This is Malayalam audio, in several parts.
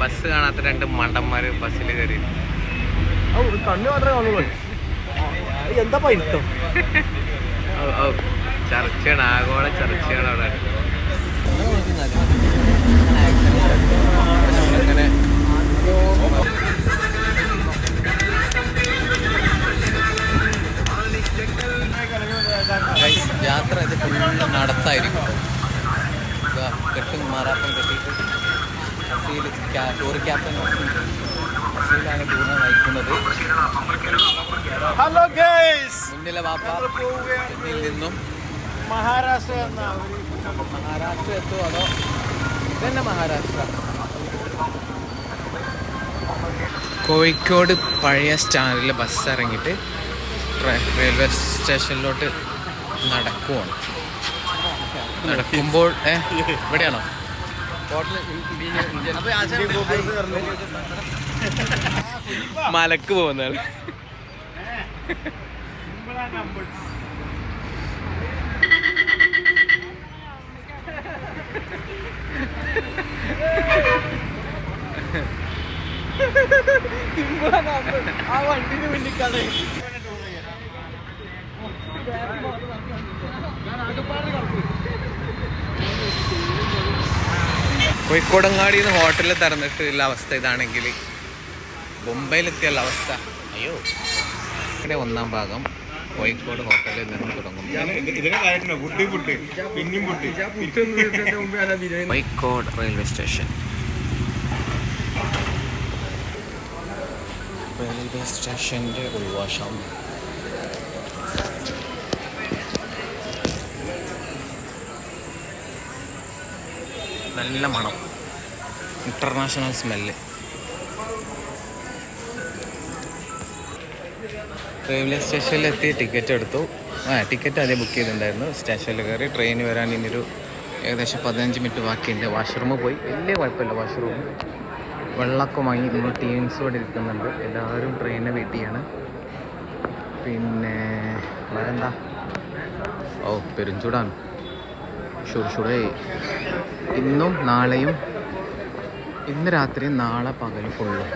ബസ് കാണാത്ത രണ്ട് മണ്ടന്മാര് ബസ്സിൽ കയറി. കണ്ണ് മാത്രമേ കാണുള്ളൂ. എന്താ പൈത്തം. ചർച്ചയാണ് ആഗോള ചർച്ചയാണ് അവിടെ. അങ്ങനെ ടൂർ ക്യാപ്റ്റൻ അസീലാണ് ടൂറിനെ നയിക്കുന്നത്. ഹലോ ഗൈസ് മുന്നിലെ വാപ്പ നിന്നും. മഹാരാഷ്ട്ര മഹാരാഷ്ട്ര എത്തുമോ അതോ ഇതന്നെ മഹാരാഷ്ട്ര? കോഴിക്കോട് പഴയ സ്റ്റാൻഡിൽ ബസ് ഇറങ്ങിയിട്ട് റെയിൽവേ സ്റ്റേഷനിലോട്ട് നടക്കുവാണ്. നടക്കുമ്പോൾ ഏ ഇവിടെയാണോ? മലക്ക് പോകുന്ന ആ വണ്ടിന് വേണ്ടി കട കോഴിക്കോടങ്ങാടി നിന്ന് ഹോട്ടലിൽ തുറന്നിട്ടുള്ള അവസ്ഥ ഇതാണെങ്കിൽ മുംബൈയിലെത്തിയുള്ള അവസ്ഥ. അയ്യോ. ഇവിടെ ഒന്നാം ഭാഗം കോഴിക്കോട് ഹോട്ടലിൽ നിന്ന് തുടങ്ങും. Kozhikode railway station. റെയിൽവേ സ്റ്റേഷന്റെ ഉൾവശം നല്ല മണം. ഇന്റർനാഷണൽ സ്മെല്ല് റെയിൽവേ സ്റ്റേഷനിൽ എത്തി ടിക്കറ്റ് എടുത്തു. ആ ടിക്കറ്റ് ആദ്യം ബുക്ക് ചെയ്തിട്ടുണ്ടായിരുന്നു. സ്റ്റേഷനിൽ കയറി ട്രെയിൻ വരാൻ ഇനിയൊരു ഏകദേശം പതിനഞ്ച് മിനിറ്റ് ബാക്കിയുണ്ട്. വാഷ്റൂമിൽ പോയി. വലിയ കുഴപ്പമില്ല വാഷ്റൂം വെള്ളമൊക്കെ വാങ്ങി നമ്മൾ ടീംസ് ഇവിടെ ഇരിക്കുന്നുണ്ട്. എല്ലാവരും ട്രെയിനിനെ വെയിറ്റ് ചെയ്യാണ്. പിന്നെ വേറെന്താ? ഓ പെരുംചൂടാണ്. ഷുർ ഷുറേ ഇന്നും നാളെയും ഇന്ന് രാത്രിയും നാളെ പകലും ഫുള്ളും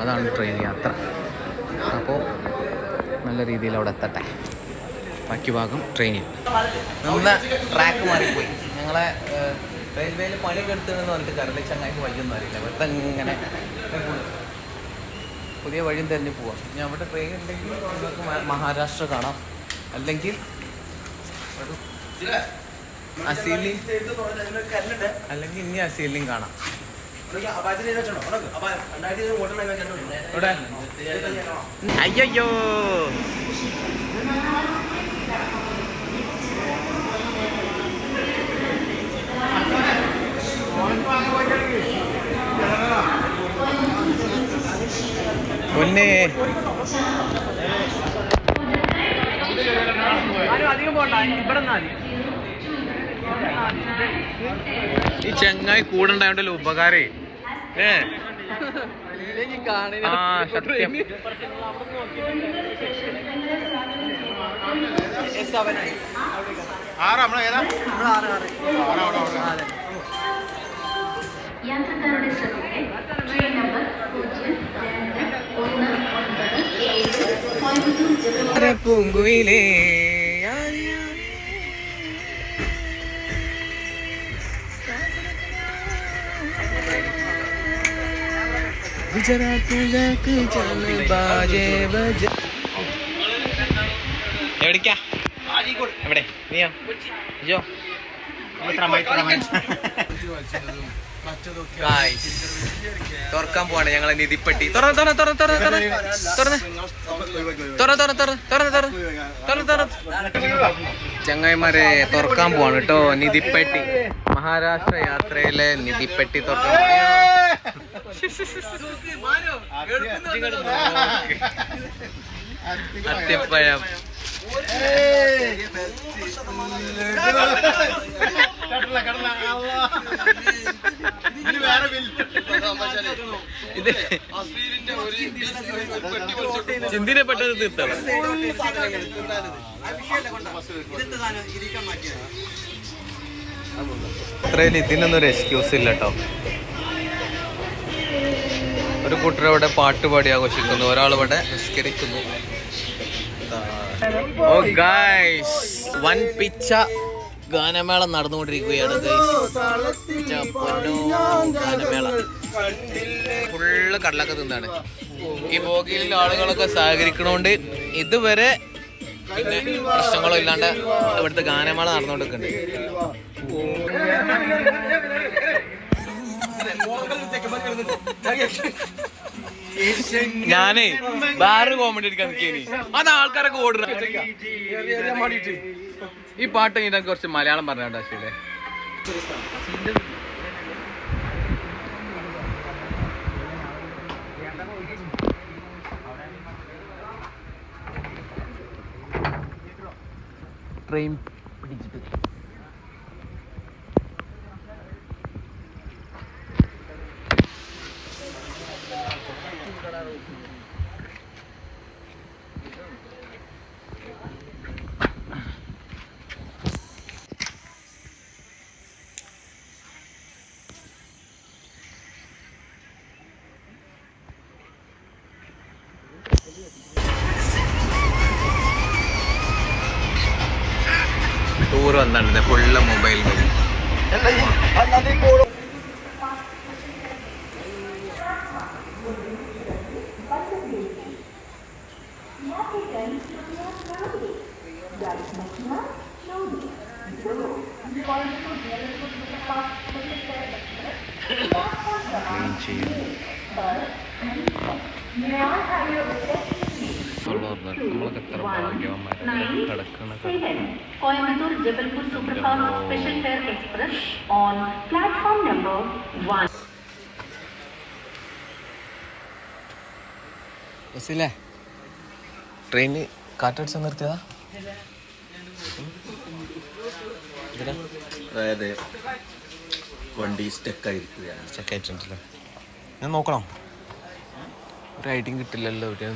അതാണ് ട്രെയിൻ യാത്ര. അപ്പോൾ നല്ല രീതിയിൽ അവിടെ എത്തട്ടെ. ബാക്കി ഭാഗം ട്രെയിനിൽ നിന്ന് ട്രാക്ക് മാറിപ്പോയി. ഞങ്ങളെ റെയിൽവേയിൽ പണി കെടുത്തുണ്ടെന്ന് പറഞ്ഞിട്ട് കരളി ചങ്ങായിക്ക് വഴിയൊന്നും അറിയില്ല. വെറുതെ ഇങ്ങനെ പുതിയ വഴിയും തന്നെ പോവാം. ഇനി അവിടെ ട്രെയിൻ ഉണ്ടെങ്കിൽ നമുക്ക് മഹാരാഷ്ട്ര കാണാം. അല്ലെങ്കിൽ അസീലി. അല്ലെങ്കിൽ ഇനി അസീലിയും കാണാം. അയ്യോ പൊന്നെ. അധികം പോണ്ട. ഇവിടെ മതി. ഈ ചെങ്ങായി കൂടെ ഉണ്ടായോണ്ടല്ലോ ഉപകാരേ? ഏ? ആ സത്യം. ആറ് നമ്മളെ ഏതാ? യാത്രക്കാരുടെ ശ്രദ്ധയ്ക്ക് ട്രെയിൻ നമ്പർ പൂജ്യം രണ്ട് ഒന്ന് ഒൻപത് ഏഴ് കോയമ്പത്തൂർ ജനറൽ പൂങ്കുയിലേ എവിടേക്കാ? എവിടെ? നീയോ? തുറക്കാൻ പോവാണ് ഞങ്ങളെ നിധിപ്പെട്ടി. തുറന്ന് തുറന്ന് തുറന്ന് തുറന്ന് തുറന്ന് തുറന്ന് തുറന്ന്. തുറന്ന് തുറന്ന് തുറന്ന് തുറന്ന് തുറന്ന്. ചങ്ങായിമാരെ തുറക്കാൻ പോവാണ് കേട്ടോ നിധിപ്പെട്ടി. മഹാരാഷ്ട്ര യാത്രയിലെ നിധിപ്പെട്ടി തുറക്കാൻ അത്തിപ്പഴം. ഇത് ചിന്തിനെ പെട്ടത് തീർത്താണ് അത്രയും ഇതിനൊന്നും ഒരു എക്സ്ക്യൂസ് ഇല്ല കേട്ടോ ഒരു കൂട്ടർ ഇവിടെ പാട്ട് പാടി ആഘോഷിക്കുന്നു. ഒരാൾ ഇവിടെ നിസ്കരിക്കുന്നു ഓ ഗൈസ് വൻ പിച്ച ഗാനമേള നടന്നുകൊണ്ടിരിക്കുകയാണ് ഗൈസ് ഗാനമേള. ഫുള്ള് കടലൊക്കെ തിന്നാണ്. ഈ ബോഗിയിൽ ആളുകളൊക്കെ സഹകരിക്കണോണ്ട് ഇതുവരെ പിന്നെ പ്രശ്നങ്ങളോ ഇല്ലാണ്ട് ഇവിടുത്തെ ഗാനമേള നടന്നുകൊണ്ടിരിക്കുന്നുണ്ട്. ഞാനേ വേറൊരു കോമഡി എടുക്കാൻ നിൽക്കേനി. അത് ആൾക്കാരൊക്കെ ഓടുന്ന. ഈ പാട്ട് കഴിഞ്ഞാൽ കുറച്ച് മലയാളം പറഞ്ഞാ അശ്വലെ ട്രെയിൻ ടൂർ വന്നിട്ടുണ്ട് ഫുള്ള് മൊബൈൽ വഴി Coimbatore Jabalpur Superfast Special Fare Express on platform number one. ബസ്സില്ലേ ട്രെയിന് കാറ്റടിച്ച് നിർത്തിയതാ അതായത് വണ്ടി സ്റ്റക്കായിരിക്കുകയാണ് ചെക്ക് ആയിട്ടുണ്ടല്ലോ ഞാൻ നോക്കണം? ഒരു കിട്ടില്ലല്ലോ ഒരു